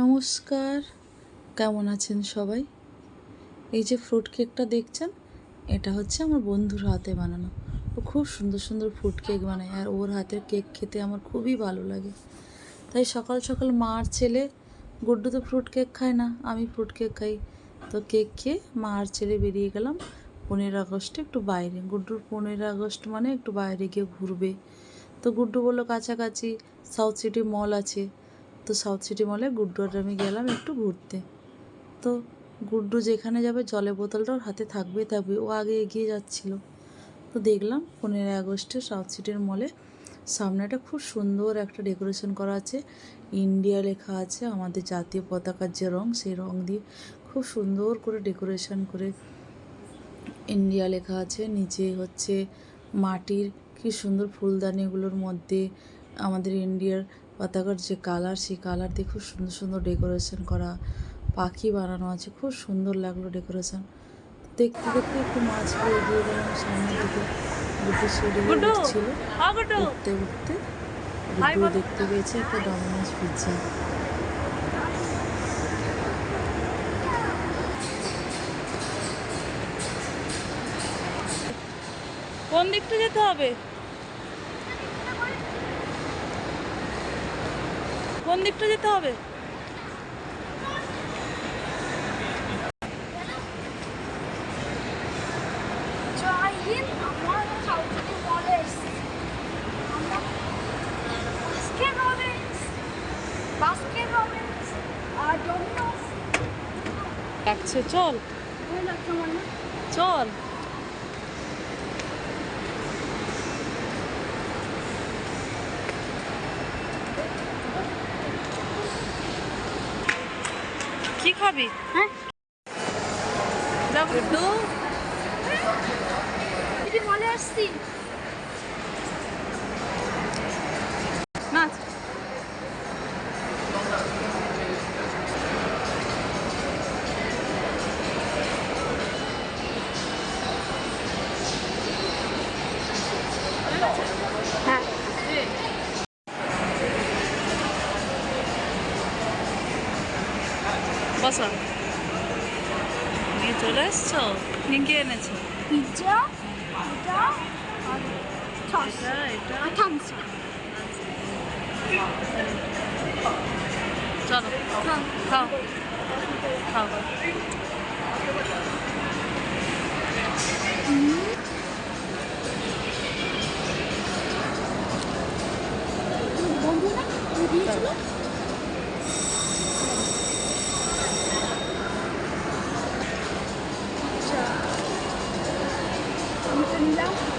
নমস্কার। কেমন আছেন সবাই? এই যে ফ্রুট কেকটা দেখছেন, এটা হচ্ছে আমার বন্ধুর হাতে বানানো। ও খুব সুন্দর সুন্দর ফ্রুট কেক বানায় আর ওর হাতের কেক খেতে আমার খুবই ভালো লাগে। তাই সকাল সকাল মা আর ছেলে গুড্ডু তো ফ্রুট কেক খায় না, আমি ফ্রুট কেক খাই। তো কেক খেয়ে মা আর ছেলে বেরিয়ে গেলাম পনেরো আগস্টে একটু বাইরে। গুড্ডুর পনেরো আগস্ট মানে একটু বাইরে গিয়ে ঘুরবে। তো গুড্ডু বলল, কাছাকাছি সাউথ সিটি মল আছে। তো সাউথ সিটি মলে গুড্ডু আমি গেলাম একটু ঘুরতে। তো গুড্ডু যেখানে যাবে জলের বোতলটা ওর হাতে থাকবে থাকবে ও আগে এগিয়ে যাচ্ছিল। তো দেখলাম পনেরোই আগস্টে সাউথ সিটির মলে সামনেটা খুব সুন্দর একটা ডেকোরেশন করা আছে। ইন্ডিয়া লেখা আছে, আমাদের জাতীয় পতাকার যে রং, সেই রং দিয়ে খুব সুন্দর করে ডেকোরেশন করে ইন্ডিয়া লেখা আছে। নিচে হচ্ছে মাটির কি সুন্দর ফুলদানিগুলোর মধ্যে আমাদের ইন্ডিয়ার পতাকার যে কালার সেই কালার দিয়ে খুব সুন্দর সুন্দর ডেকোরেশন করা পাখি বানানো আছে। খুব সুন্দর লাগল ডেকোরেশন। দেখতে দেখতে একটু মাছগুলো এগিয়ে গেলাম সামনের দিকে দুটো সিঁড়ি ছিল উঠতে উঠতে গুড্ডু দেখতে পেয়েছে একটা ডমিনোস পিৎজা কোন দিকটা যেতে হবে? কোন দিকটা যেতে হবে? জয় হিন্দ আমার সাউথি মলে এসেছি আমরা বাস্কেট রবিন্স বাস্কেট রবিন্স আর ডোমিনোস লাগছে চল ভালো লাগছে আমার না চল কি খাবি হ্যাঁ। দেখ গুড্ডু দিদি মলে এসেছি নাচ হ্যাঁ। বসো নিয়ে চলে এসছো কি কি এনেছো পিৎজা এটা আর সস এটা এটা আর থামস চলো খাও খাও বন্ধু না তুমি দিয়েছিল আচ্ছা আমি তো নিলাম